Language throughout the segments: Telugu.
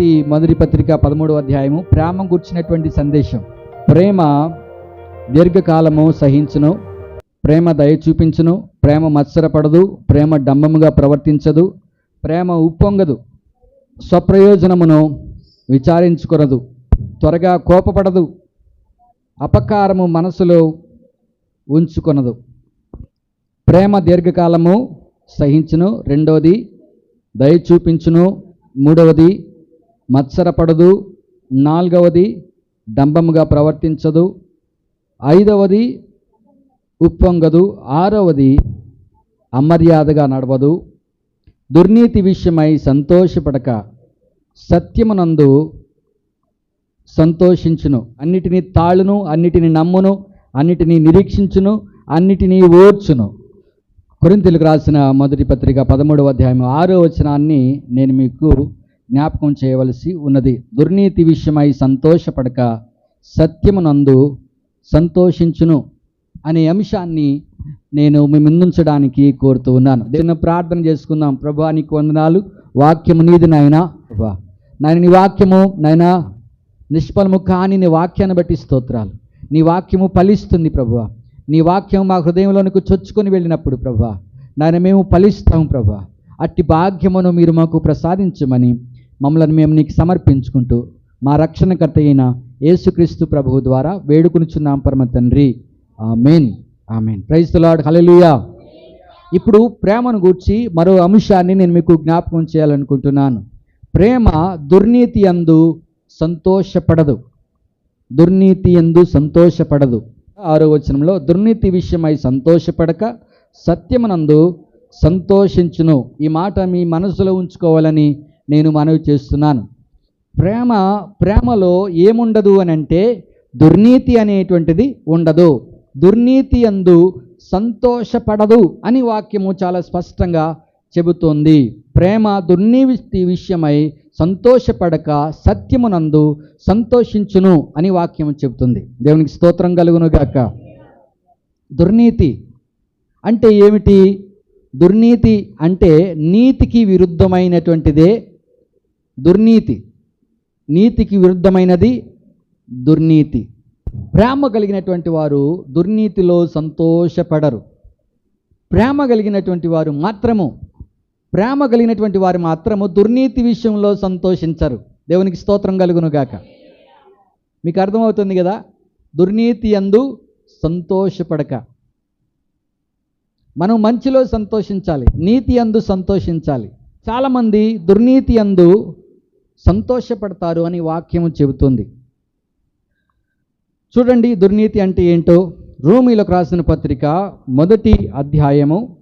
ఈ మొదటి పత్రిక పదమూడవ అధ్యాయము. ప్రేమ గుర్చినటువంటి సందేశం. ప్రేమ దీర్ఘకాలము సహించును. ప్రేమ దయ చూపించును. ప్రేమ మత్సరపడదు. ప్రేమ డంబముగా ప్రవర్తించదు. ప్రేమ ఉప్పొంగదు. స్వప్రయోజనమును విచారించుకొనదు. త్వరగా కోపపడదు. అపకారము మనసులో ఉంచుకొనదు. ప్రేమ దీర్ఘకాలము సహించును. రెండవది దయ చూపించును మూడవది మత్సరపడదు. నాలుగవది డంబముగా ప్రవర్తించదు. ఐదవది ఉప్పొంగదు. ఆరవది అమర్యాదగా నడవదు. దుర్నీతి విషయమై సంతోషపడక సత్యమునందు సంతోషించును. అన్నిటినీ తాళును అన్నిటిని నమ్మును అన్నిటినీ నిరీక్షించును అన్నిటినీ ఓర్చును. కొరింతలకు రాసిన మొదటి పత్రిక పదమూడవ అధ్యాయం ఆరో వచనాన్ని నేను మీకు జ్ఞాపకం చేయవలసి ఉన్నది. దుర్నీతి విషయమై సంతోషపడక సత్యమునందు సంతోషించును అనే అంశాన్ని నేను మీ ముందుంచడానికి కోరుతూ ఉన్నాను. దీన్ని ప్రార్థన చేసుకుందాం. ప్రభా నీకు వందనాలు. వాక్యము నీది నాయనా. నాయన నీ వాక్యము నాయనా నిష్ఫలము కాని నీ వాక్యాన్ని బట్టి స్తోత్రాలు. నీ వాక్యము ఫలిస్తుంది ప్రభువా నీ వాక్యం మా హృదయంలోనికి చొచ్చుకొని వెళ్ళినప్పుడు ప్రభా నాయన మేము ఫలిస్తాం ప్రభా. అట్టి భాగ్యమును మీరు మాకు ప్రసాదించమని మమ్మల్ని మేము నీకు సమర్పించుకుంటూ మా రక్షణకర్త అయిన యేసుక్రీస్తు ప్రభువు ద్వారా వేడుకునిచున్నాం పరమ తండ్రి. Amen. Amen. Praise Lord. Hallelujah. ఇప్పుడు ప్రేమను గూర్చి మరో అంశాన్ని నేను మీకు జ్ఞాపకం చేయాలనుకుంటున్నాను. ప్రేమ దుర్నీతి అందు సంతోషపడదు. దుర్నీతి ఎందు సంతోషపడదు. ఆరో వచనంలో దుర్నీతి విషయమై సంతోషపడక సత్యమునందు సంతోషించును. ఈ మాట మీ మనసులో ఉంచుకోవాలని నేను మనవి చేస్తున్నాను. ప్రేమ ప్రేమలో ఏముండదు అని అంటే దుర్నీతి అనేటువంటిది ఉండదు. దుర్నీతి అందు సంతోషపడదు అని వాక్యము చాలా స్పష్టంగా చెబుతోంది. ప్రేమ దుర్నీతి విషయమై సంతోషపడక సత్యమునందు సంతోషించును అని వాక్యం చెబుతుంది. దేవునికి స్తోత్రం కలుగునుగాక. దుర్నీతి అంటే ఏమిటి? దుర్నీతి అంటే నీతికి విరుద్ధమైనటువంటిదే దుర్నీతి. నీతికి విరుద్ధమైనది దుర్నీతి. ప్రేమ కలిగినటువంటి వారు దుర్నీతిలో సంతోషపడరు. ప్రేమ కలిగినటువంటి వారు మాత్రము ప్రేమ కలిగినటువంటి వారు మాత్రము దుర్నీతి విషయంలో సంతోషించరు. దేవునికి స్తోత్రం కలుగునుగాక మీకు అర్థమవుతుంది కదా? దుర్నీతి అందు సంతోషపడక. మనం మంచిలో సంతోషించాలి నీతి అందు సంతోషించాలి. చాలామంది దుర్నీతి అందు సంతోషపడతారు అని వాక్యము చెబుతుంది. చూడండి దుర్నీతి అంటే ఏంటో. రూమీలకు రాసిన పత్రిక మొదటి అధ్యాయము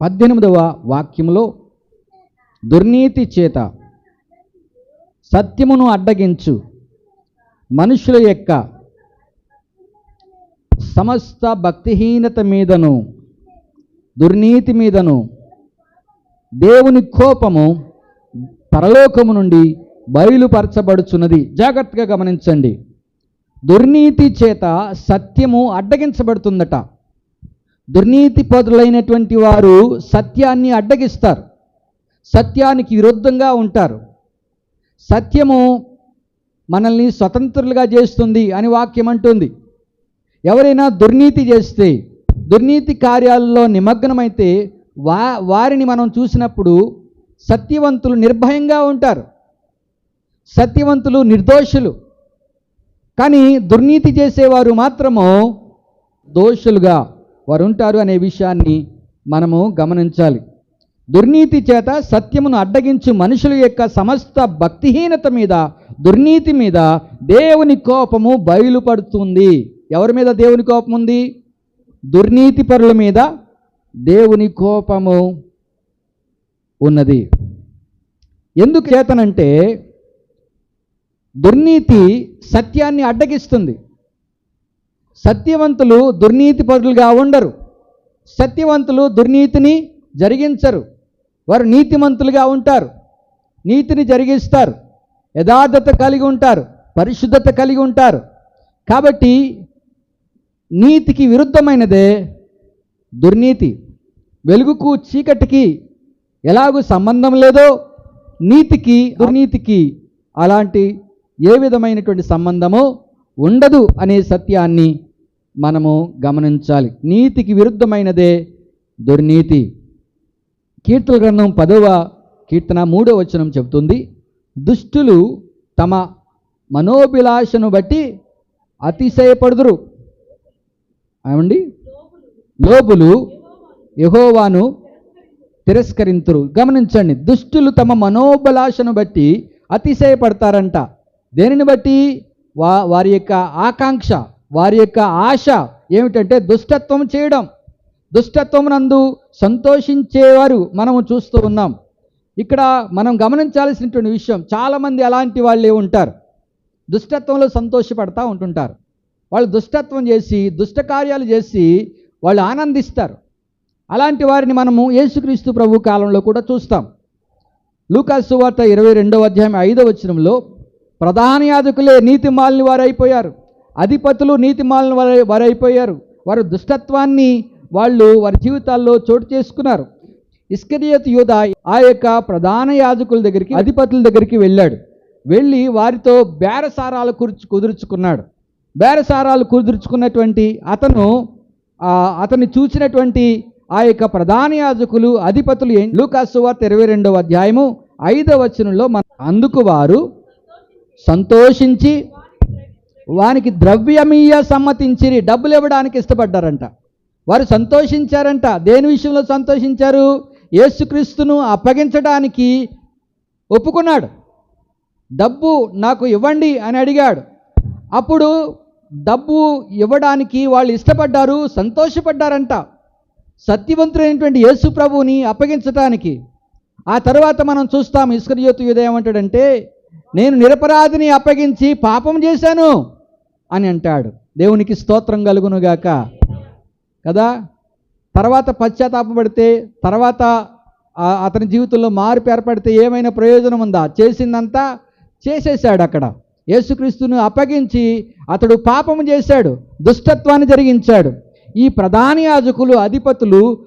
పద్దెనిమిదవ వాక్యంలో దుర్నీతి చేత సత్యమును అడ్డగించు మనుషుల యొక్క సమస్త భక్తిహీనత మీదను దుర్నీతి మీదను దేవుని కోపము పరలోకము నుండి బయలుపరచబడుచున్నది. జాగ్రత్తగా గమనించండి. దుర్నీతి చేత సత్యము అడ్డగించబడుతుందట. దుర్నీతి పదులైనటువంటి వారు సత్యాన్ని అడ్డగిస్తారు. సత్యానికి విరుద్ధంగా ఉంటారు. సత్యము మనల్ని స్వతంత్రులుగా చేస్తుంది అని వాక్యం అంటుంది. ఎవరైనా దుర్నీతి చేస్తే దుర్నీతి కార్యాలలో నిమగ్నమైతే వా వారిని మనం చూసినప్పుడు సత్యవంతులు నిర్భయంగా ఉంటారు. సత్యవంతులు నిర్దోషులు. కానీ దుర్నీతి చేసేవారు మాత్రము దోషులుగా వారు ఉంటారు అనే విషయాన్ని మనము గమనించాలి. దుర్నీతి చేత సత్యమును అడ్డగించు మనుషుల యొక్క సమస్త భక్తిహీనత మీద దుర్నీతి మీద దేవుని కోపము బయలుపడుతుంది. ఎవరి మీద దేవుని కోపం ఉంది? దుర్నీతి పరుల మీద దేవుని కోపము ఉన్నది. ఎందుకు చేతనంటే దుర్నీతి సత్యాన్ని అడ్డగిస్తుంది. సత్యవంతులు దుర్నీతి పరులుగా ఉండరు. సత్యవంతులు దుర్నీతిని జరిగించరు. వారు నీతిమంతులుగా ఉంటారు. నీతిని జరిగిస్తారు. యథార్థత కలిగి ఉంటారు. పరిశుద్ధత కలిగి ఉంటారు. కాబట్టి నీతికి విరుద్ధమైనదే దుర్నీతి. వెలుగుకు చీకటికి ఎలాగూ సంబంధం లేదో నీతికి దుర్నీతికి అలాంటి ఏ విధమైనటువంటి సంబంధము ఉండదు అనే సత్యాన్ని మనము గమనించాలి. నీతికి విరుద్ధమైనదే దుర్నీతి. కీర్తన గ్రంథం పదవ కీర్తన మూడవ వచనం చెబుతుంది దుష్టులు తమ మనోభిలాషను బట్టి అతిశయపడుదురు. ఏమండి? లోబులు యహోవాను తిరస్కరింతురు. గమనించండి దుష్టులు తమ మనోభిలాషను బట్టి అతిశయపడతారంట. దేనిని బట్టి? వా వారి యొక్క ఆకాంక్ష వారి యొక్క ఆశ ఏమిటంటే దుష్టత్వం చేయడం. దుష్టత్వం నందు సంతోషించేవారు మనము చూస్తూ ఉన్నాం. ఇక్కడ మనం గమనించాల్సినటువంటి విషయం చాలామంది అలాంటి వాళ్ళే ఉంటారు. దుష్టత్వంలో సంతోషపడతా ఉంటుంటారు. వాళ్ళు దుష్టత్వం చేసి దుష్టకార్యాలు చేసి వాళ్ళు ఆనందిస్తారు. అలాంటి వారిని మనము యేసుక్రీస్తు ప్రభు కాలంలో కూడా చూస్తాం. లూకాసు వార్త ఇరవై రెండవ అధ్యాయం ఐదవ వచనంలో ప్రధాన యాజకులే నీతి మాలిన వారు అయిపోయారు అధిపతులు నీతి మాలిన వారు వారైపోయారు. వారు దుష్టత్వాన్ని వాళ్ళు వారి జీవితాల్లో చోటు చేసుకున్నారు. ఇస్కరియత్ యూద ఆ యొక్క ప్రధాన యాజకుల దగ్గరికి అధిపతుల దగ్గరికి వెళ్ళాడు. వెళ్ళి వారితో బేరసారాలు కుర్చు కుదుర్చుకున్నాడు. బేరసారాలు కుదుర్చుకున్నటువంటి అతను అతన్ని చూసినటువంటి ఆ యొక్క ప్రధాన యాజకులు అధిపతులు లూకాసు వార్త ఇరవై రెండవ అధ్యాయము ఐదవ వచనంలో మన అందుకు వారు సంతోషించి వానికి ద్రవ్యమీయ సమ్మతించిరి డబ్బులు ఇవ్వడానికి ఇష్టపడ్డారంట. వారు సంతోషించారంట. దేని విషయంలో సంతోషించారు? యేసుక్రీస్తును అప్పగించడానికి ఒప్పుకున్నాడు. డబ్బు నాకు ఇవ్వండి అని అడిగాడు. అప్పుడు డబ్బు ఇవ్వడానికి వాళ్ళు ఇష్టపడ్డారు సంతోషపడ్డారంట. సత్యవంతుడైనటువంటి యేసు ప్రభువుని అప్పగించటానికి. ఆ తర్వాత మనం చూస్తాం ఇస్కరియోతు యుదయం ఏమంటాడంటే నేను నిరపరాధిని అప్పగించి పాపం చేశాను అని అంటాడు. దేవునికి స్తోత్రం కలుగునుగాక. కదా? తర్వాత పశ్చాత్తాపపడితే తర్వాత అతని జీవితంలో మార్పు ఏర్పడితే ఏమైనా ప్రయోజనం ఉందా? చేసిందంతా చేసేశాడు అక్కడ. యేసుక్రీస్తును అప్పగించి అతడు పాపము చేశాడు దుష్టత్వాన్ని జరిగించాడు. ఈ ప్రధాన యాజకులు అధిపతులు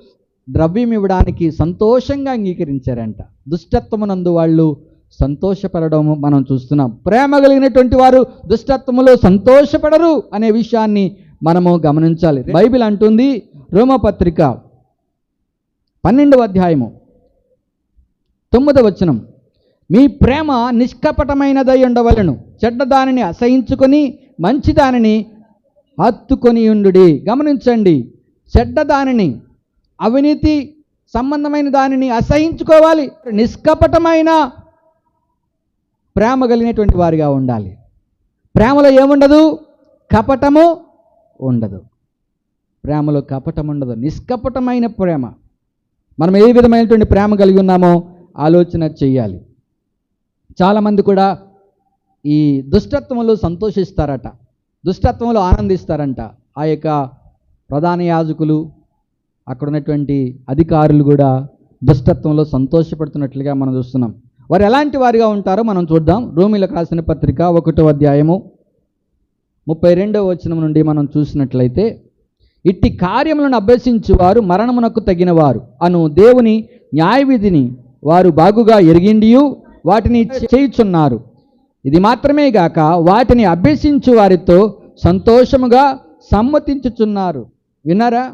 ద్రవ్యం ఇవ్వడానికి సంతోషంగా అంగీకరించారంట. దుష్టత్వమునందు వాళ్ళు సంతోషపడడం మనం చూస్తున్నాం. ప్రేమ కలిగినటువంటి వారు దుష్టత్వములో సంతోషపడరు అనే విషయాన్ని మనము గమనించాలి. బైబిల్ అంటుంది రోమపత్రిక పన్నెండవ అధ్యాయము తొమ్మిదవ వచనం. మీ ప్రేమ నిష్కపటమైనదై ఉండవలను. చెడ్డ దానిని అసహించుకొని మంచి దానిని హత్తుకొని ఉండుడి. గమనించండి. చెడ్డ దానిని అవినీతి సంబంధమైన దానిని అసహించుకోవాలి. నిష్కపటమైన ప్రేమ కలిగినటువంటి వారిగా ఉండాలి. ప్రేమలో ఏముండదు? కపటము ఉండదు. ప్రేమలో కపటం ఉండదు. నిష్కపటమైన ప్రేమ. మనం ఏ విధమైనటువంటి ప్రేమ కలిగి ఉన్నామో ఆలోచన చెయ్యాలి. చాలామంది కూడా ఈ దుష్టత్వంలో సంతోషిస్తారట. దుష్టత్వంలో ఆనందిస్తారంట. ఆ యొక్క ప్రధాన యాజకులు అక్కడ ఉన్నటువంటి అధికారులు కూడా దుష్టత్వంలో సంతోషపడుతున్నట్లుగా మనం చూస్తున్నాం. వారు ఎలాంటి వారిగా ఉంటారో మనం చూద్దాం. రోమిలకు రాసిన పత్రిక ఒకటో అధ్యాయము ముప్పై రెండవ వచనం నుండి మనం చూసినట్లయితే ఇట్టి కార్యములను అభ్యసించువారు మరణమునకు తగినవారు. అను దేవుని న్యాయవిధిని వారు బాగుగా ఎరిగిండియు వాటిని చేయుచున్నారు. ఇది మాత్రమే గాక వాటిని అభ్యసించు వారితో సంతోషముగా సమ్మతించుచున్నారు. విన్నారా?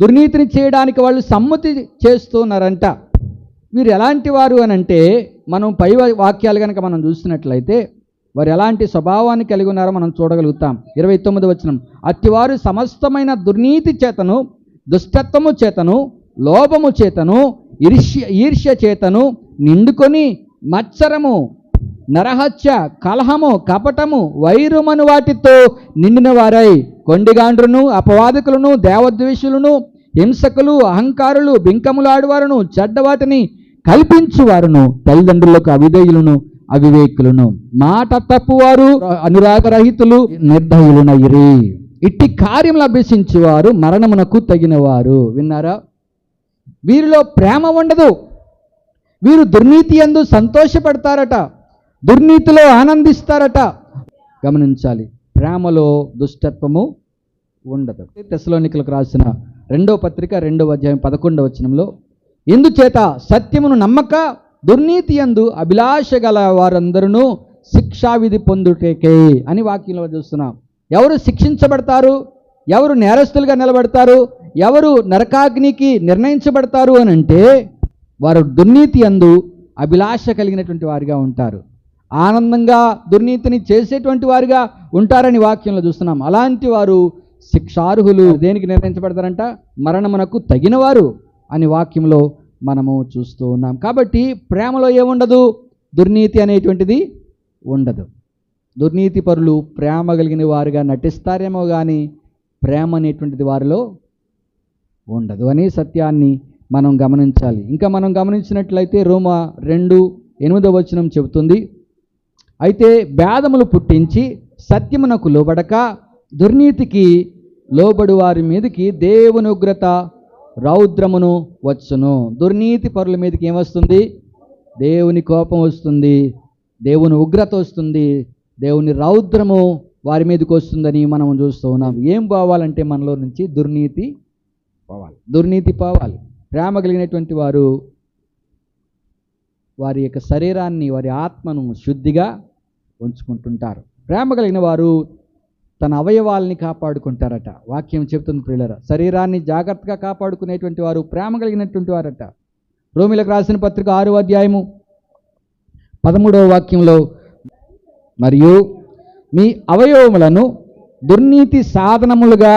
దుర్నీతిని చేయడానికి వాళ్ళు సమ్మతి చేస్తున్నారంట. వీరు ఎలాంటి వారు అని అంటే మనం పై వాక్యాలు కనుక మనం చూసినట్లయితే వారు ఎలాంటి స్వభావాన్ని కలిగి ఉన్నారో మనం చూడగలుగుతాం. ఇరవై తొమ్మిది వచనం. అతివారు సమస్తమైన దుర్నీతి చేతను దుష్టత్వము చేతను లోభము చేతను ఈర్ష్య ఈర్ష్య చేతను నిండుకొని మత్సరము నరహత్య కలహము కపటము వైరుమను వాటితో నిండిన వారై. కొండిగాండ్రును అపవాదకులను దేవద్వేషులను హింసకులు అహంకారులు బింకములాడువారును చెడ్డవాటిని కల్పించువారును తల్లిదండ్రులకు అవిధేయులను అవివేకులను. మాట తప్పువారు అనురాగరహితులు నిర్దయులునయిరి ఇట్టి కార్యములు అభ్యసించేవారు మరణమునకు తగినవారు. విన్నారా? వీరిలో ప్రేమ ఉండదు. వీరు దుర్నీతి ఎందు సంతోషపడతారట. దుర్నీతిలో ఆనందిస్తారట. గమనించాలి. ప్రేమలో దుష్టత్వము ఉండదు. తెసలోనికలకు రాసిన రెండో పత్రిక రెండవ అధ్యాయం పదకొండవ వచనంలో ఎందుచేత సత్యమును నమ్మక దుర్నీతి యందు అభిలాష గల వారందరూ శిక్షావిధి పొందుటకే అని వాక్యంలో చూస్తున్నాం ఎవరు శిక్షించబడతారు? ఎవరు నేరస్తులుగా నిలబడతారు? ఎవరు నరకాగ్నికి నిర్ణయించబడతారు అని అంటే వారు దుర్నీతి అందు అభిలాష కలిగినటువంటి వారిగా ఉంటారు. ఆనందంగా దుర్నీతిని చేసేటువంటి వారిగా ఉంటారని వాక్యంలో చూస్తున్నాం. అలాంటి వారు శిక్షార్హులు దేనికి నిర్ణయించబడతారంట? మరణమునకు తగినవారు. అని వాక్యంలో మనము చూస్తూ ఉన్నాం. కాబట్టి ప్రేమలో ఏముండదు? దుర్నీతి అనేటువంటిది ఉండదు. దుర్నీతి పరులు ప్రేమ కలిగిన వారుగా నటిస్తారేమో కానీ ప్రేమ అనేటువంటిది వారిలో ఉండదు. అనే సత్యాన్ని మనం గమనించాలి. ఇంకా మనం గమనించినట్లయితే రోమా రెండు ఎనిమిదవ వచనం చెబుతుంది. అయితే భేదములు పుట్టించి సత్యమునకు లోబడక దుర్నీతికి లోబడు వారి మీదకి దేవుని ఉగ్రత రౌద్రమును వచ్చును. దుర్నీతి పరుల మీదకి ఏమొస్తుంది దేవుని కోపం వస్తుంది. దేవుని ఉగ్రత వస్తుంది. దేవుని రౌద్రము వారి మీదకి వస్తుందని మనం చూస్తూ ఉన్నాం. ఏం పోవాలంటే మనలో నుంచి దుర్నీతి పోవాలి. దుర్నీతి పోవాలి. ప్రేమ కలిగినటువంటి వారు వారి యొక్క శరీరాన్ని వారి ఆత్మను శుద్ధిగా ఉంచుకుంటుంటారు. ప్రేమ కలిగిన వారు తన అవయవాల్ని కాపాడుకుంటారట. వాక్యం చెబుతుంది ప్రియులర శరీరాన్ని జాగ్రత్తగా కాపాడుకునేటువంటి వారు ప్రేమ కలిగినటువంటి వారట. రోమిలకు రాసిన పత్రిక ఆరు అధ్యాయము పదమూడవ వాక్యంలో మరియు మీ అవయవములను దుర్నీతి సాధనములుగా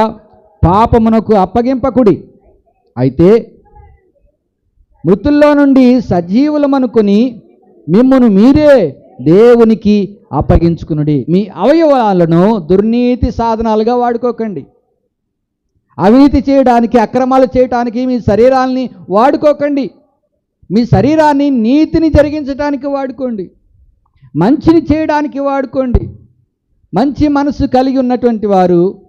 పాపమునకు అప్పగింపకుడి. అయితే మృతుల్లో నుండి సజీవులమనుకుని మిమ్మను మీరే దేవునికి అప్పగించుకునుడి. మీ అవయవాలను దుర్నీతి సాధనాలుగా వాడుకోకండి. అవినీతి చేయడానికి అక్రమాలు చేయడానికి మీ శరీరాల్ని వాడుకోకండి. మీ శరీరాన్ని నీతిని జరిగించడానికి వాడుకోండి. మంచిని చేయడానికి వాడుకోండి. మంచి మనసు కలిగి ఉన్నటువంటి వారు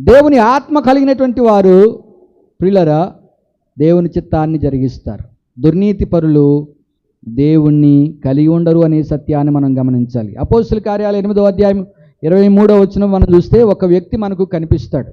దేవుని ఆత్మ కలిగినటువంటి వారు ప్రిలరా దేవుని చిత్తాన్ని జరిగిస్తారు. దుర్నీతి పరులు దేవుణ్ణి కలిగి ఉండరు అనే సత్యాన్ని మనం గమనించాలి. అపోస్తుల కార్యాలు ఎనిమిదో అధ్యాయం ఇరవై మూడో వచ్చిన మనం చూస్తే ఒక వ్యక్తి మనకు కనిపిస్తాడు.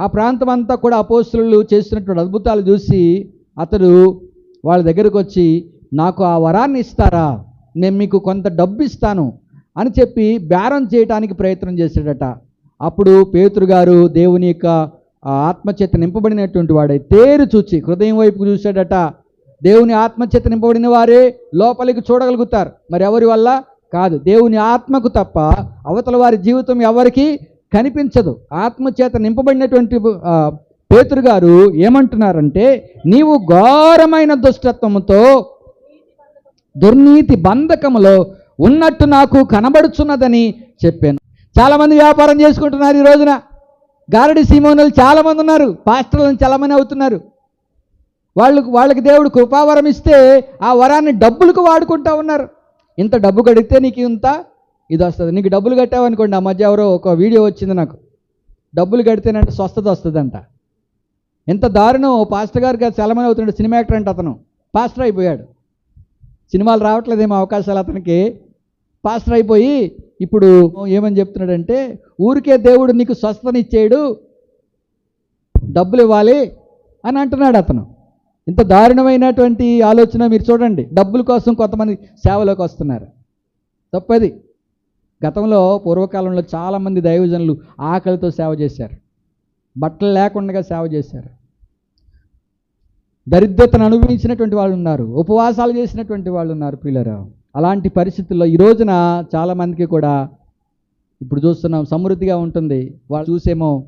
ఆ ప్రాంతం అంతా కూడా అపోస్తులు చేస్తున్నటువంటి అద్భుతాలు చూసి అతడు వాళ్ళ దగ్గరకు వచ్చి నాకు ఆ వరాన్ని ఇస్తారా? నేను మీకు కొంత డబ్బు ఇస్తాను అని చెప్పి బేరం చేయడానికి ప్రయత్నం చేశాడట. అప్పుడు పేతురు గారు దేవుని యొక్క ఆత్మచేత నింపబడినటువంటి వాడై తేరు చూచి హృదయం వైపు చూశాడట. దేవుని ఆత్మచేత నింపబడిన వారే లోపలికి చూడగలుగుతారు. మరి ఎవరి వల్ల? కాదు దేవుని ఆత్మకు తప్ప అవతల వారి జీవితం ఎవరికి కనిపించదు. ఆత్మచేత నింపబడినటువంటి పేతురు గారు ఏమంటున్నారంటే నీవు ఘోరమైన దుష్టత్వముతో దుర్నీతి బంధకములో ఉన్నట్టు నాకు కనబడుచున్నదని చెప్పాను. చాలామంది వ్యాపారం చేసుకుంటున్నారు ఈ రోజున. గారడి సీమోనులు చాలామంది ఉన్నారు. పాస్టర్లను చాలామంది అవుతున్నారు. వాళ్ళకు వాళ్ళకి దేవుడు కృపావరం ఇస్తే ఆ వరాన్ని డబ్బులకు వాడుకుంటా ఉన్నారు. ఇంత డబ్బు కడిగితే నీకు ఇంత ఇది వస్తుంది. నీకు డబ్బులు కట్టావనుకోండి ఆ మధ్య ఎవరో ఒక వీడియో వచ్చింది నాకు. డబ్బులు కడితేనంటే స్వస్థత వస్తుందంట. ఎంత దారుణం. పాస్టర్ పాస్టర్ గారికి చాలామంది అవుతున్నాడు సినిమా యాక్టర్ అంటే అతను. పాస్టర్ అయిపోయాడు. సినిమాలు రావట్లేదేమో అవకాశాలు అతనికి. పాస్టర్ అయిపోయి ఇప్పుడు ఏమని చెప్తున్నాడంటే ఊరికే దేవుడు నీకు స్వస్థతనిచ్చేయడు డబ్బులు ఇవ్వాలి అని అంటున్నాడు అతను. ఇంత దారుణమైనటువంటి ఆలోచన మీరు చూడండి. డబ్బుల కోసం కొంతమంది సేవలోకి వస్తున్నారు. తప్పది. గతంలో పూర్వకాలంలో చాలామంది దైవజనులు ఆకలితో సేవ చేశారు. బట్టలు లేకుండా సేవ చేశారు. దరిద్రతను అనుభవించినటువంటి వాళ్ళు ఉన్నారు. ఉపవాసాలు చేసినటువంటి వాళ్ళు ఉన్నారు ప్రియులరా. అలాంటి పరిస్థితుల్లో ఈ రోజున చాలామందికి కూడా ఇప్పుడు చూస్తున్నాం సమృద్ధిగా ఉంటుంది. వాళ్ళు చూసేమో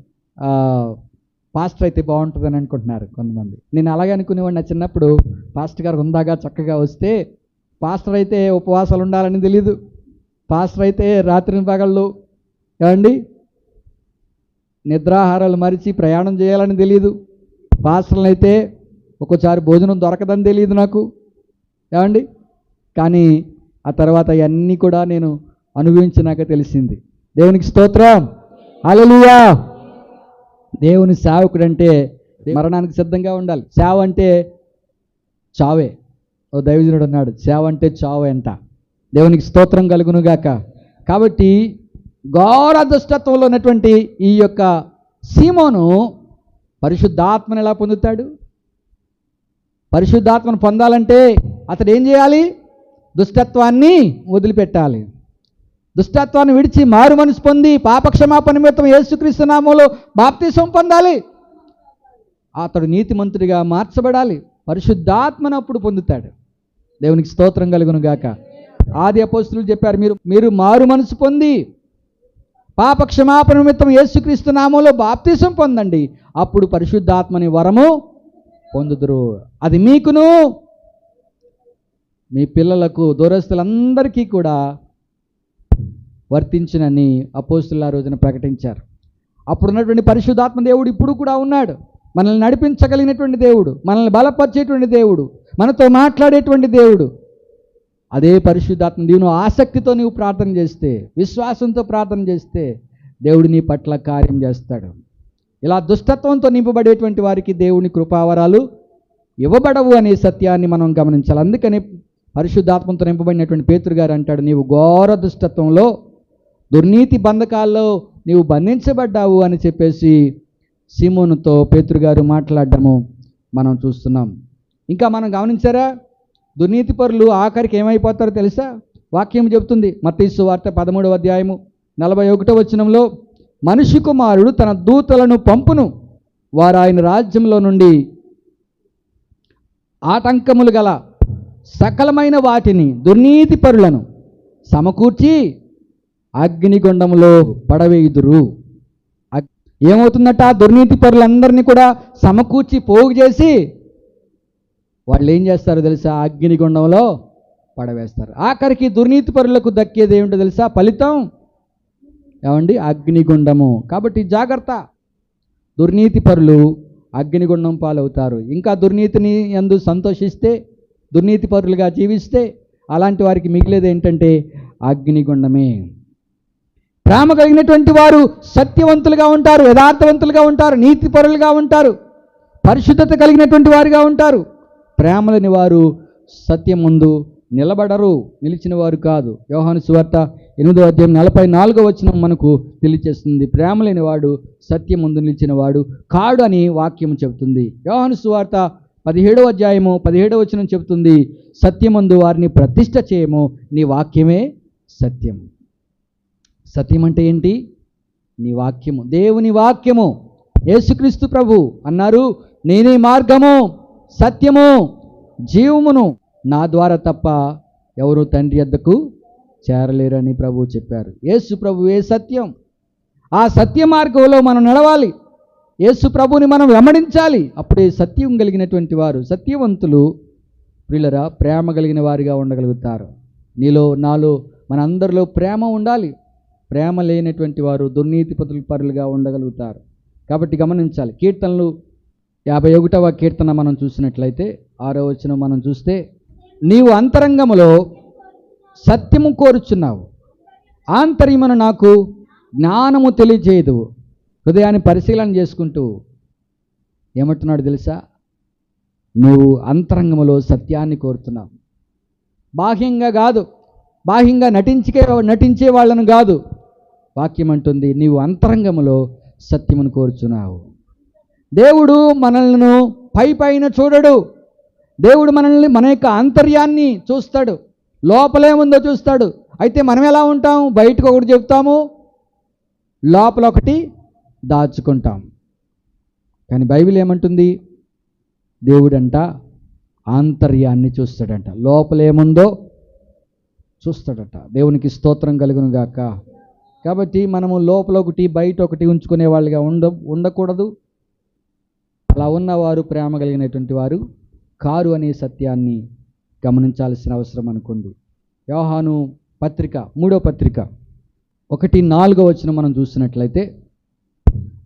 పాస్టర్ అయితే బాగుంటుందని అనుకుంటున్నారు కొంతమంది. నేను అలాగే అనుకునేవాడిని. నా చిన్నప్పుడు పాస్టర్ గారు ఉందాగా చక్కగా వస్తే పాస్టర్ అయితే ఉపవాసాలు ఉండాలని తెలీదు. పాస్టర్ అయితే రాత్రి పగళ్ళు ఏమండి? నిద్రాహారాలు మరిచి ప్రయాణం చేయాలని తెలియదు పాస్టర్లు అయితే ఒక్కోసారి భోజనం దొరకదని తెలియదు నాకు. ఏమండి? కానీ ఆ తర్వాత అవన్నీ కూడా నేను అనుభవించినాక తెలిసింది. దేవునికి స్తోత్రం. అలలుయా దేవుని సేవకుడు అంటే మరణానికి సిద్ధంగా ఉండాలి. సేవ అంటే చావే. ఓ దైవజనుడు అన్నాడు సేవ అంటే చావే అంట దేవునికి స్తోత్రం కలుగునుగాక. కాబట్టి ఘోర దుష్టత్వంలో ఉన్నటువంటి ఈ యొక్క సీమోను పరిశుద్ధాత్మను ఎలా పొందుతాడు? పరిశుద్ధాత్మను పొందాలంటే అతడు ఏం చేయాలి? దుష్టత్వాన్ని వదిలిపెట్టాలి. దుష్టత్వాన్ని విడిచి మారు మనసు పొంది పాపక్షమాపణ నిమిత్తం యేసుక్రీస్తు నామంలో బాప్తీసం పొందాలి. అతడు నీతిమంతుడిగా మార్చబడాలి. పరిశుద్ధాత్మను అప్పుడు పొందుతాడు. దేవునికి స్తోత్రం కలుగును గాక. ఆది అపోస్తులు చెప్పారు మీరు మీరు మారు మనసు పొంది పాప క్షమాపణ నిమిత్తం యేసుక్రీస్తు నామంలో బాప్తీసం పొందండి. అప్పుడు పరిశుద్ధాత్మని వరము పొందుదురు. అది మీకును. మీ పిల్లలకు దూరస్తులందరికీ కూడా వర్తించినని అపోస్తుల ఆ రోజున ప్రకటించారు. అప్పుడున్నటువంటి పరిశుద్ధాత్మ దేవుడు ఇప్పుడు కూడా ఉన్నాడు. మనల్ని నడిపించగలిగినటువంటి దేవుడు మనల్ని బలపరిచేటువంటి దేవుడు మనతో మాట్లాడేటువంటి దేవుడు. అదే పరిశుద్ధాత్మ దేవుని ఆసక్తితో నీవు ప్రార్థన చేస్తే విశ్వాసంతో ప్రార్థన చేస్తే దేవుడు నీ పట్ల కార్యం చేస్తాడు. ఇలా దుష్టత్వంతో నింపబడేటువంటి వారికి దేవుని కృపావరాలు ఇవ్వబడవు అనే సత్యాన్ని మనం గమనించాలి. అందుకని పరిశుద్ధాత్మతో నింపబడినటువంటి పేతురు గారు అంటాడు నీవు ఘోర దుష్టత్వంలో దుర్నీతి బంధకాల్లో నీవు బంధించబడ్డావు అని చెప్పేసి సీమోనుతో పేతురుగారు మాట్లాడడము మనం చూస్తున్నాం. ఇంకా మనం గమనించారా? దుర్నీతి పరులు ఆఖరికి ఏమైపోతారో తెలుసా? వాక్యం చెబుతుంది. మతీసు వార్త పదమూడవ అధ్యాయము నలభై ఒకటో వచనంలో మనిషి కుమారుడు తన దూతలను పంపును. వారు ఆయన రాజ్యంలో నుండి ఆటంకములు గల సకలమైన వాటిని దుర్నీతి పరులను సమకూర్చి అగ్నిగుండంలో పడవేయుదురు. ఏమవుతుందట? ఆ దుర్నీతి పరులందరినీ కూడా సమకూర్చి పోగు చేసి వాళ్ళు ఏం చేస్తారు తెలుసా? అగ్నిగుండంలో పడవేస్తారు. ఆఖరికి దుర్నీతి పరులకు దక్కేది ఏమిటో తెలుసా? ఫలితం ఏమండి? అగ్నిగుండము. కాబట్టి జాగ్రత్త. దుర్నీతి పరులు అగ్నిగుండం పాలవుతారు. ఇంకా దుర్నీతిని ఎందు సంతోషిస్తే దుర్నీతి పరులుగా జీవిస్తే అలాంటి వారికి మిగిలేది ఏంటంటే అగ్నిగుండమే. ప్రేమ కలిగినటువంటి వారు సత్యవంతులుగా ఉంటారు యథార్థవంతులుగా ఉంటారు నీతిపరులుగా ఉంటారు పరిశుద్ధత కలిగినటువంటి వారుగా ఉంటారు. ప్రేమలని వారు సత్యం ముందు నిలబడరు నిలిచిన వారు కాదు. యోహాను సువార్త ఎనిమిదో అధ్యాయం నలభై నాలుగో వచనం మనకు తెలియచేస్తుంది. ప్రేమ లేని వాడు సత్యం ముందు నిలిచిన వాడు కాడు అని వాక్యం చెబుతుంది. యోహాను సువార్త పదిహేడవ అధ్యాయము పదిహేడవ వచనం చెబుతుంది సత్యమందు వారిని ప్రతిష్ట చేయము నీ వాక్యమే సత్యం. సత్యం అంటే ఏంటి? నీ వాక్యము. దేవుని వాక్యము. యేసుక్రీస్తు ప్రభు అన్నారు నేనే మార్గము సత్యము జీవమును. నా ద్వారా తప్ప ఎవరు తండ్రి వద్దకు చేరలేరని ప్రభు చెప్పారు. యేసు ప్రభు ఏ సత్యం. ఆ సత్య మార్గంలో మనం నడవాలి. యేసు ప్రభుని మనం వెంబడించాలి. అప్పుడే సత్యం కలిగినటువంటి వారు సత్యవంతులు ప్రియులరా ప్రేమ కలిగిన వారిగా ఉండగలుగుతారు. నీలో నాలో మనందరిలో ప్రేమ ఉండాలి. ప్రేమ లేనటువంటి వారు దుర్నీతి పతుల పరులుగా ఉండగలుగుతారు. కాబట్టి గమనించాలి. కీర్తనలు యాభై ఒకటవ కీర్తన మనం చూసినట్లయితే ఆరో వచ్చిన మనం చూస్తే నీవు అంతరంగములో సత్యము కోరుచున్నావు. ఆంతర్యమును నాకు జ్ఞానము తెలియజేయదు. హృదయాన్ని పరిశీలన చేసుకుంటూ ఏమంటున్నాడు తెలుసా? నువ్వు అంతరంగములో సత్యాన్ని కోరుతున్నావు. బాహ్యంగా కాదు. బాహ్యంగా నటించే నటించే వాళ్ళను కాదు. వాక్యం అంటుంది నీవు అంతరంగములో సత్యమును కోరుచున్నావు. దేవుడు మనల్ని పై పైన చూడడు. దేవుడు మనల్ని మన యొక్క ఆంతర్యాన్ని చూస్తాడు. లోపలేముందో చూస్తాడు. అయితే మనం ఎలా ఉంటాం బయటకు ఒకటి చెప్తాము. లోపల ఒకటి దాచుకుంటాం. కానీ బైబిల్ ఏమంటుంది? దేవుడంట ఆంతర్యాన్ని చూస్తాడంట. లోపలేముందో చూస్తాడట. దేవునికి స్తోత్రం కలుగును గాక. కాబట్టి మనము లోపల ఒకటి బయట ఒకటి ఉంచుకునే వాళ్ళుగా ఉండ ఉండకూడదు. అలా ఉన్నవారు ప్రేమ కలిగినటువంటి వారు కారు అనే సత్యాన్ని గమనించాల్సిన అవసరం అనుకుంది. యోహాను పత్రిక మూడో పత్రిక ఒకటి నాలుగో వచ్చిన మనం చూసినట్లయితే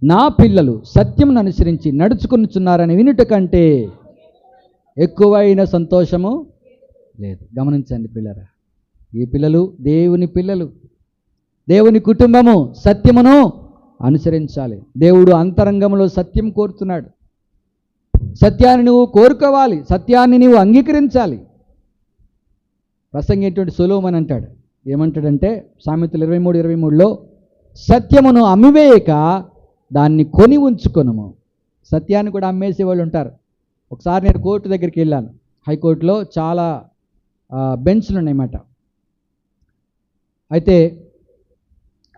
నా పిల్లలు సత్యంను అనుసరించి నడుచుకునిచున్నారని వినుట కంటే ఎక్కువైన సంతోషము లేదు. గమనించండి పిల్లరా ఈ పిల్లలు దేవుని పిల్లలు. దేవుని కుటుంబము సత్యమును అనుసరించాలి. దేవుడు అంతరంగంలో సత్యం కోరుతున్నాడు. సత్యాన్ని నువ్వు కోరుకోవాలి. సత్యాన్ని నువ్వు అంగీకరించాలి. ప్రసంగేటువంటి సులోమన్ అంటాడు. ఏమంటాడంటే సామెతలు ఇరవై మూడు ఇరవై మూడులో సత్యమును అమ్మివేయక దాన్ని కొని ఉంచుకొనము. సత్యాన్ని కూడా అమ్మేసే వాళ్ళు ఉంటారు. ఒకసారి నేను కోర్టు దగ్గరికి వెళ్ళాను. హైకోర్టులో చాలా బెంచ్లు ఉన్నాయన్నమాట అయితే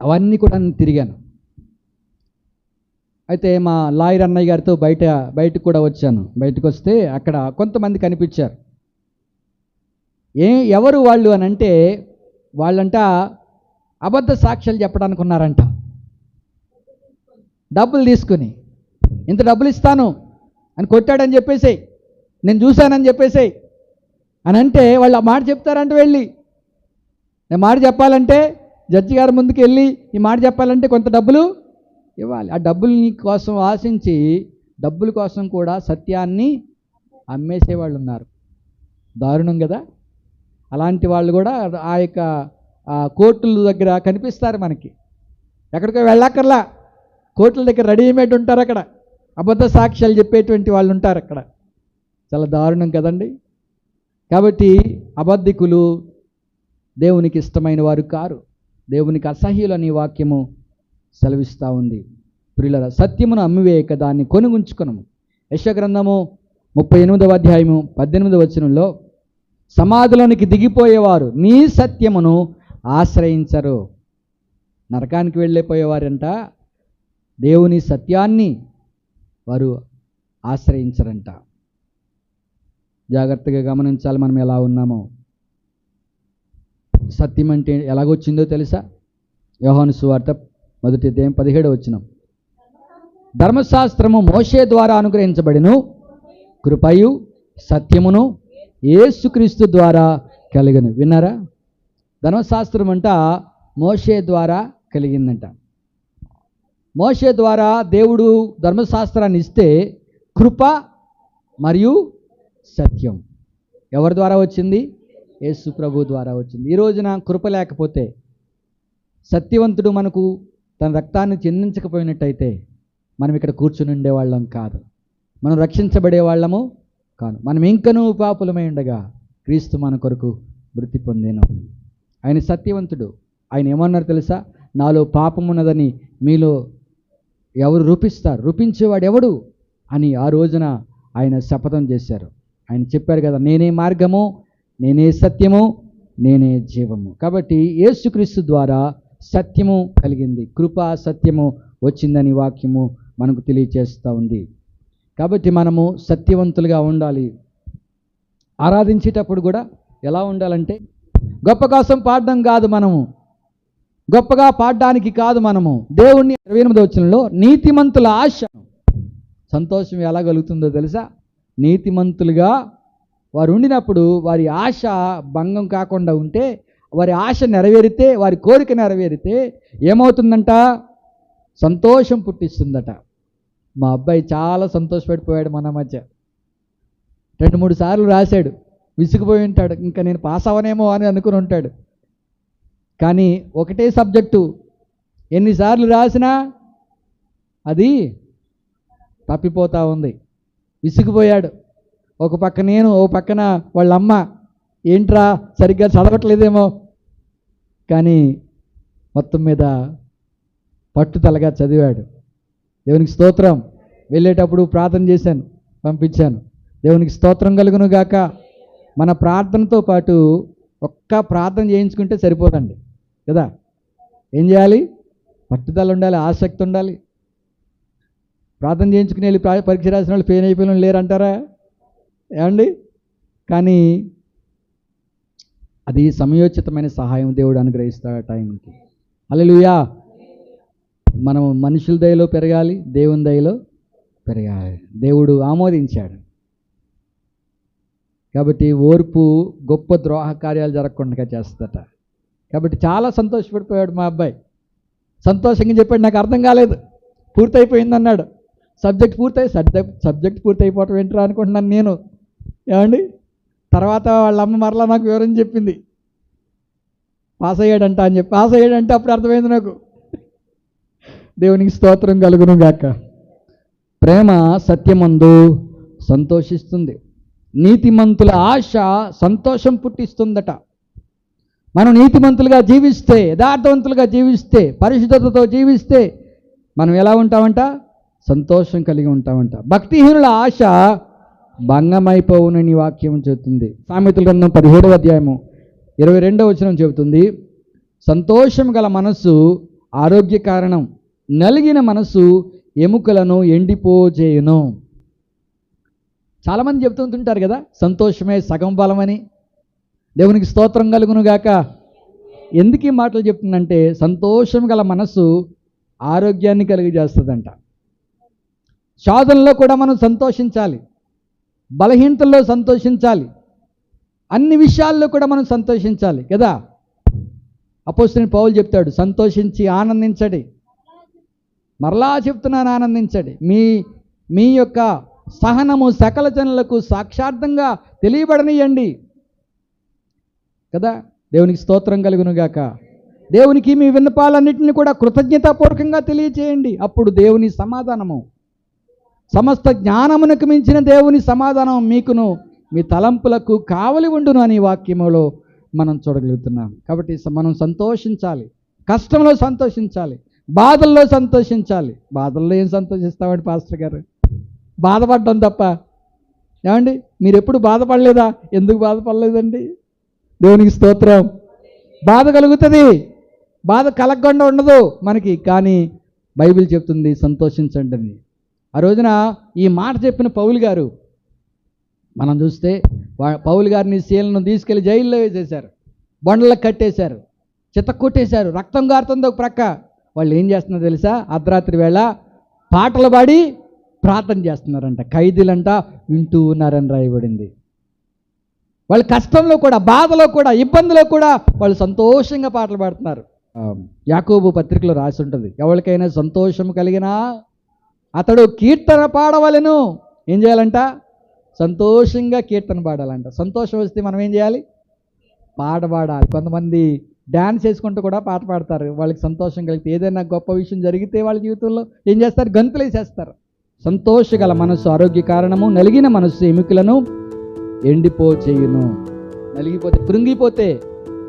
అవన్నీ కూడా నేను తిరిగాను. అయితే మా లాయర్ అన్నయ్య గారితో బయట బయటకు కూడా వచ్చాను. బయటకు వస్తే అక్కడ కొంతమంది కనిపించారు. ఏ ఎవరు వాళ్ళు అని అంటే వాళ్ళంట అబద్ధ సాక్ష్యాలు చెప్పడానికి ఉన్నారంట. డబ్బులు తీసుకుని ఇంత డబ్బులు ఇస్తాను అని కొట్టాడని చెప్పేసి నేను చూశానని చెప్పేసి అని అంటే వాళ్ళు ఆ మాట చెప్తారంట వెళ్ళి. నేను మాట చెప్పాలంటే జడ్జి గారి ముందుకు వెళ్ళి ఈ మాట చెప్పాలంటే కొంత డబ్బులు ఇవ్వాలి. ఆ డబ్బులు నీ కోసం ఆశించి డబ్బుల కోసం కూడా సత్యాన్ని అమ్మేసేవాళ్ళు ఉన్నారు. దారుణం కదా? అలాంటి వాళ్ళు కూడా ఆ యొక్క కోర్టుల దగ్గర కనిపిస్తారు మనకి. ఎక్కడికో వెళ్ళక్కర్లా. కోర్టుల దగ్గర రెడీమేడ్ ఉంటారు అక్కడ. అబద్ధ సాక్ష్యాలు చెప్పేటువంటి వాళ్ళు ఉంటారు అక్కడ. చాలా దారుణం కదండి? కాబట్టి అబద్ధికులు దేవునికి ఇష్టమైన వారు కారు. దేవునికి అసహ్యులని వాక్యము సెలవిస్తూ ఉంది. ప్రియుల సత్యమును అమ్మివేయక దాన్ని కొనుగుంచుకునము. యశగ్రంథము ముప్పై ఎనిమిదవ అధ్యాయము పద్దెనిమిదవ వచనంలో సమాధిలోనికి దిగిపోయేవారు నీ సత్యమును ఆశ్రయించరు. నరకానికి వెళ్ళిపోయేవారంట దేవుని సత్యాన్ని వారు ఆశ్రయించరంట. జాగ్రత్తగా గమనించాలి మనం ఎలా ఉన్నామో. సత్యం అంటే ఎలాగొచ్చిందో తెలుసా? యోహాను సువార్త మొదటి అధ్యాయం పదిహేడు వచ్చినాం ధర్మశాస్త్రము మోషే ద్వారా అనుగ్రహించబడిను కృపయు సత్యమును ఏసుక్రీస్తు ద్వారా కలిగను. విన్నారా? ధర్మశాస్త్రం అంట మోషే ద్వారా కలిగిందంట. మోషే ద్వారా దేవుడు ధర్మశాస్త్రాన్ని ఇస్తే కృప మరియు సత్యం. ఎవరి ద్వారా వచ్చింది? యేసు ప్రభు ద్వారా వచ్చింది. ఈ రోజున కృప లేకపోతే సత్యవంతుడు మనకు తన రక్తాన్ని చెందించకపోయినట్టయితే మనం ఇక్కడ కూర్చుని ఉండేవాళ్ళం కాదు. మనం రక్షించబడే వాళ్ళము కాదు. మనం ఇంకనూ పాపులమై ఉండగా క్రీస్తు మన కొరకు మృతి పొందేను. ఆయన సత్యవంతుడు. ఆయన ఏమన్నారు తెలుసా? నాలో పాపం ఉన్నదని మీలో ఎవరు రూపిస్తారు? రూపించేవాడు ఎవడు? అని ఆ రోజున ఆయన శపథం చేశారు. ఆయన చెప్పారు కదా నేనే మార్గము నేనే సత్యము నేనే జీవము. కాబట్టి యేసుక్రీస్తు ద్వారా సత్యము కలిగింది. కృప సత్యము వచ్చిందని వాక్యము మనకు తెలియచేస్తూ ఉంది. కాబట్టి మనము సత్యవంతులుగా ఉండాలి. ఆరాధించేటప్పుడు కూడా ఎలా ఉండాలంటే గొప్ప కోసం పాడడం కాదు మనము. గొప్పగా పాడడానికి కాదు మనము. దేవుణ్ణి ఇరవై ఎనిమిది వచ్చినలో నీతిమంతుల ఆశ. సంతోషం ఎలా కలుగుతుందో తెలుసా? నీతిమంతులుగా వారు ఉండినప్పుడు వారి ఆశ భంగం కాకుండా ఉంటే వారి ఆశ నెరవేరితే వారి కోరిక నెరవేరితే ఏమవుతుందంట? సంతోషం పుట్టిస్తుందట. మా అబ్బాయి చాలా సంతోషపడిపోయాడు మన మధ్య. రెండు మూడు సార్లు రాశాడు. విసిగిపోయి ఉంటాడు. ఇంకా నేను పాస్ అవనేమో అని అనుకుని ఉంటాడు. కానీ ఒకటే సబ్జెక్టు. ఎన్నిసార్లు రాసినా అది తప్పిపోతూ ఉంది. విసిగిపోయాడు. ఒక పక్క నేను ఓ పక్కన వాళ్ళ అమ్మ ఏంట్రా సరిగ్గా చదవట్లేదేమో. కానీ మొత్తం మీద పట్టుదలగా చదివాడు. దేవునికి స్తోత్రం. వెళ్ళేటప్పుడు ప్రార్థన చేశాను పంపించాను. దేవునికి స్తోత్రం కలుగును గాక. మన ప్రార్థనతో పాటు ఒక్క ప్రార్థన చేయించుకుంటే సరిపోదండి. కదా? ఏం చేయాలి? పట్టుదల ఉండాలి ఆసక్తి ఉండాలి. ప్రార్థన చేయించుకుని వెళ్ళి పరీక్ష రాసిన వాళ్ళు ఫెయిల్ అయిపోయిన లేరంటారా? ఏమండి? కానీ అది సమయోచితమైన సహాయం దేవుడు అనుగ్రహిస్తాడు ఆ టైంకి. అలలుయా మనం మనుషుల దయలో పెరగాలి దేవుని దయలో పెరగాలి. దేవుడు ఆమోదించాడు. కాబట్టి ఓర్పు గొప్ప ద్రోహ కార్యాలు జరగకుండా చేస్తట కాబట్టి చాలా సంతోషపడిపోయాడు మా అబ్బాయి. సంతోషంగా చెప్పాడు నాకు అర్థం కాలేదు. పూర్తయిపోయిందన్నాడు. సబ్జెక్ట్ పూర్తయి సబ్జెక్ట్ సబ్జెక్ట్ పూర్తయిపోవటం ఏంట్రా అనుకుంటున్నాను నేను. ఏమండి? తర్వాత వాళ్ళ అమ్మ మరలా నాకు వివరం చెప్పింది. పాస్ అయ్యాడంట అని చెప్పి పాస్ అయ్యాడంటే అప్పుడు అర్థమైంది నాకు. దేవునికి స్తోత్రం కలుగును గాక. ప్రేమ సత్యమందు సంతోషిస్తుంది. నీతిమంతుల ఆశ సంతోషం పుట్టిస్తుందట. మనం నీతిమంతులుగా జీవిస్తే యథార్థవంతులుగా జీవిస్తే పరిశుద్ధతతో జీవిస్తే మనం ఎలా ఉంటామంట? సంతోషం కలిగి ఉంటామంట. భక్తిహీనుల ఆశ భంగమైపోవునని వాక్యం చెబుతుంది. సామెతల గ్రంథం పదిహేడవ అధ్యాయము ఇరవై రెండవ వచనం చెబుతుంది. సంతోషం గల మనస్సు ఆరోగ్య కారణం నలిగిన మనస్సు ఎముకలను ఎండిపోజేయును. చాలామంది చెబుతుంటుంటారు కదా సంతోషమే సగం బలమని. దేవునికి స్తోత్రం కలుగును గాక. ఎందుకు ఈ మాటలు చెప్తుందంటే సంతోషం గల మనస్సు ఆరోగ్యాన్ని కలిగజేస్తుందంట. సాధనలో కూడా మనం సంతోషించాలి. బలహీనతల్లో సంతోషించాలి. అన్ని విషయాల్లో కూడా మనం సంతోషించాలి కదా? అపోస్తుని పౌలు చెప్తాడు సంతోషించి ఆనందించడి. మరలా చెప్తున్నాను ఆనందించండి. మీ మీ యొక్క సహనము సకల జనులకు సాక్షార్థంగా తెలియబడనియండి. కదా? దేవునికి స్తోత్రం కలుగునుగాక. దేవునికి మీ విన్నపాలన్నింటినీ కూడా కృతజ్ఞతాపూర్వకంగా తెలియచేయండి. అప్పుడు దేవుని సమాధానము సమస్త జ్ఞానమునకు మించిన దేవుని సమాధానం మీకును మీ తలంపులకు కావలి ఉండును అని వాక్యములో మనం చూడగలుగుతున్నాం. కాబట్టి మనం సంతోషించాలి. కష్టంలో సంతోషించాలి. బాధల్లో సంతోషించాలి. బాధల్లో ఏం సంతోషిస్తామండి పాస్టర్ గారు? బాధపడ్డం తప్ప. ఏమండి? మీరు ఎప్పుడు బాధపడలేదా? ఎందుకు బాధపడలేదండి? దేవునికి స్తోత్రం. బాధ కలుగుతుంది. బాధ కలగకుండా ఉండదు మనకి. కానీ బైబిల్ చెప్తుంది సంతోషించండి అని. ఆ రోజున ఈ మాట చెప్పిన పౌలు గారు మనం చూస్తే వా- పౌలు గారిని శీలను తీసుకెళ్ళి జైల్లో వేసేశారు. బండలకు కట్టేశారు. చిత్త కొట్టేశారు. రక్తం గారుతుంది ఒక ప్రక్క. వాళ్ళు ఏం చేస్తున్నారు తెలుసా? అర్ధరాత్రి వేళ పాటలు పాడి ప్రార్థన చేస్తున్నారంట. ఖైదీలంట వింటూ ఉన్నారని రాయబడింది. వాళ్ళ కష్టంలో కూడా బాధలో కూడా ఇబ్బందిలో కూడా వాళ్ళు సంతోషంగా పాటలు పాడుతున్నారు. యాకోబు పత్రికలో రాసి ఉంటుంది. ఎవరికైనా సంతోషం కలిగినా అతడు కీర్తన పాడవలెను. ఏం చేయాలంట? సంతోషంగా కీర్తన పాడాలంట. సంతోషం వస్తే మనం ఏం చేయాలి? పాట పాడాలి. కొంతమంది డ్యాన్స్ చేసుకుంటూ కూడా పాట పాడతారు. వాళ్ళకి సంతోషం కలిగితే ఏదైనా గొప్ప విషయం జరిగితే వాళ్ళ జీవితంలో ఏం చేస్తారు? గంతులు వేసేస్తారు. సంతోషగల మనస్సు ఆరోగ్య కారణము నలిగిన మనస్సు ఎముకలను ఎండిపో చేయును నలిగిపోతే కృంగిపోతే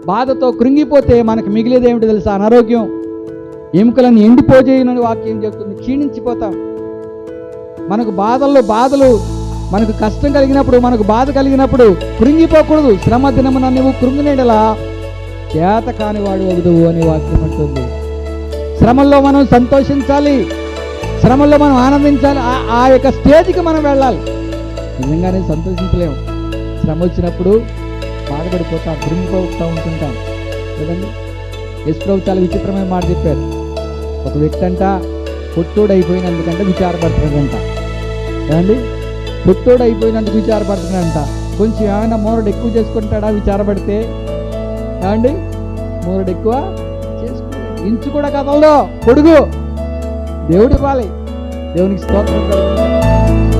బాధతో కృంగిపోతే మనకు మిగిలేదేమిటి తెలుసా? అనారోగ్యం. ఎముకలను ఎండిపోజేయునని వాక్యం చెప్తుంది. క్షీణించిపోతాం. మనకు బాధల్లో బాధలు మనకు కష్టం కలిగినప్పుడు మనకు బాధ కలిగినప్పుడు కృంగిపోకూడదు. శ్రమ దినమున నువ్వు కృంగినేడలా చేత కానివాడు వాడు అని వాక్యం అంటుంది. శ్రమల్లో మనం సంతోషించాలి. శ్రమల్లో మనం ఆనందించాలి. ఆ- ఆ యొక్క స్టేజ్కి మనం వెళ్ళాలి. నిజంగానే సంతోషించలేము. శ్రమ వచ్చినప్పుడు బాధపడిపోతాం కృంగిపోతూ ఉంటుంటాం. కదండి యశ్ప్రభు చాలా విచిత్రమైన మాట చెప్పారు. ఒక వ్యక్తి అంట పొట్టోడు అయిపోయినందుకంటే ఏమండి? పొట్టోడు అయిపోయినందుకు విచారపడుతున్నాడంట. కొంచెం ఏమైనా మూరడు ఎక్కువ చేసుకుంటాడా విచారపడితే? ఏమండి? మూరడు ఎక్కువ చేసుకుంటాడు? ఇంచు కూడా కదలదో. పొడుగు. దేవుడు ఇవ్వాలి. దేవునికి స్తోత్రం కలుగుతుంది.